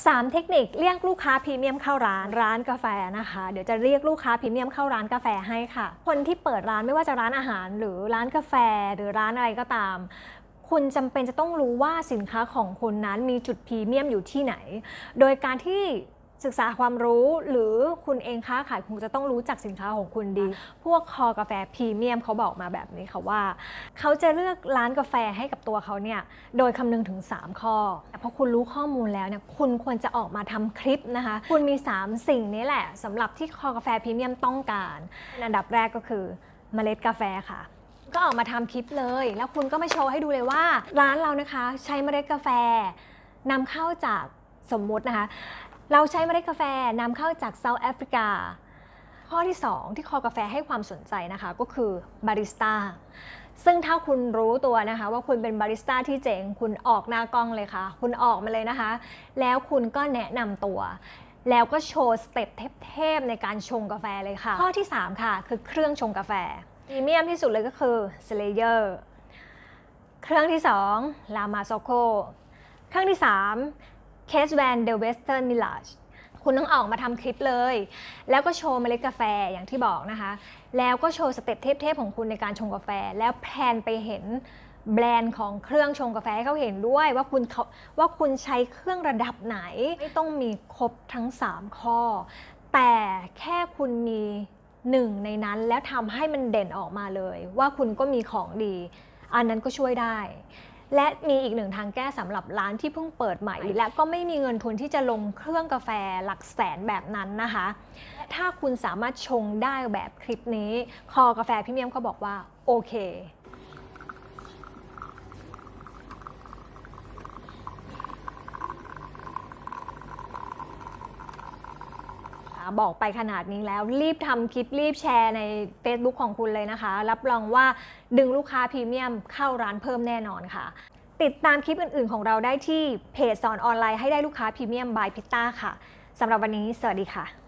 3 เทคนิคเรียกลูกค้าพรีเมียมเข้าร้านร้านกาแฟนะคะ เดี๋ยวจะเรียกลูกค้าพรีเมียมเข้าร้านกาแฟให้ค่ะ คนที่เปิดร้านไม่ว่าจะร้านอาหาร หรือร้านกาแฟหรือร้านอะไรก็ตาม คุณจำเป็นจะต้องรู้ว่าสินค้าของคุณนั้นมีจุดพรีเมียมอยู่ที่ไหน โดยการที่ ศึกษาความรู้หรือคุณเองค้าขายคุณจะต้องรู้จักสินค้าของคุณดี พวกคอกาแฟพรีเมียมเขาบอกมาแบบนี้ค่ะว่า เขาจะเลือกร้านกาแฟให้กับตัวเขาเนี่ยโดยคำนึงถึง 3 ข้อแต่พอคุณรู้ข้อมูลแล้วเนี่ยคุณควรจะออกมาทำคลิปนะคะ คุณมี 3 สิ่งนี้แหละสำหรับที่คอกาแฟพรีเมียมต้องการอันดับแรกก็คือเมล็ดกาแฟค่ะก็ออกมาทำคลิปเลย แล้วคุณก็มาโชว์ให้ดูเลยว่า ร้านเรานะคะ ใช้เมล็ดกาแฟนำเข้าจากสมมุตินะคะ เราใช้เมล็ดกาแฟนำเข้าจากเซาท์แอฟริกา ข้อที่ 2 ที่คอกาแฟให้ความสนใจนะคะก็คือบาริสต้าซึ่งถ้าคุณรู้ตัวนะคะว่าคุณเป็นบาริสต้าที่เจ๋งคุณออกหน้ากล้องเลยค่ะ คุณออกมาเลยนะคะ แล้วคุณก็แนะนำตัว แล้วก็โชว์สเต็ปเทพๆในการชงกาแฟเลยค่ะ ข้อที่ 3 ค่ะ คือเครื่องชงกาแฟพรีเมียมที่สุดเลยก็คือ Slayer เครื่องที่2 Lama s o c o เครื่องที่ 3 c a s e Van de Western Mirage คุณต้องออกมาทำคลิปเลย แล้วก็โชว์เมล็ดกาแฟอย่างที่บอกนะคะ แล้วก็โชว์สเต็ปเทพๆของคุณในการชงกาแฟ แล้วแพลนไปเห็นแบรนด์ของเครื่องชงกาแฟให้เขาเห็นด้วยว่าคุณเขาว่าคุณใช้เครื่องระดับไหน ไม่ต้องมีครบทั้ง 3 ข้อ แต่แค่คุณมีหนึ่งในนั้นแล้วทำให้มันเด่นออกมาเลย ว่าคุณก็มีของดี อันนั้นก็ช่วยได้ และมีอีกหนึ่งทางแก้สำหรับร้านที่เพิ่งเปิดใหม่ และก็ไม่มีเงินทุนที่จะลงเครื่องกาแฟหลักแสนแบบนั้นนะคะ ถ้าคุณสามารถชงได้แบบคลิปนี้ คอกาแฟพรีเมียมเขาบอกว่าโอเค บอกไปขนาดนี้แล้ว รีบทำคลิปรีบแชร์ใน Facebook ของคุณเลยนะคะ รับรองว่าดึงลูกค้าพรีเมียมเข้าร้านเพิ่มแน่นอนค่ะ ติดตามคลิปอื่น ๆ ของเราได้ที่เพจสอนออนไลน์ให้ได้ลูกค้าพรีเมียมบายพิต้าค่ะสำหรับวันนี้ สวัสดีค่ะ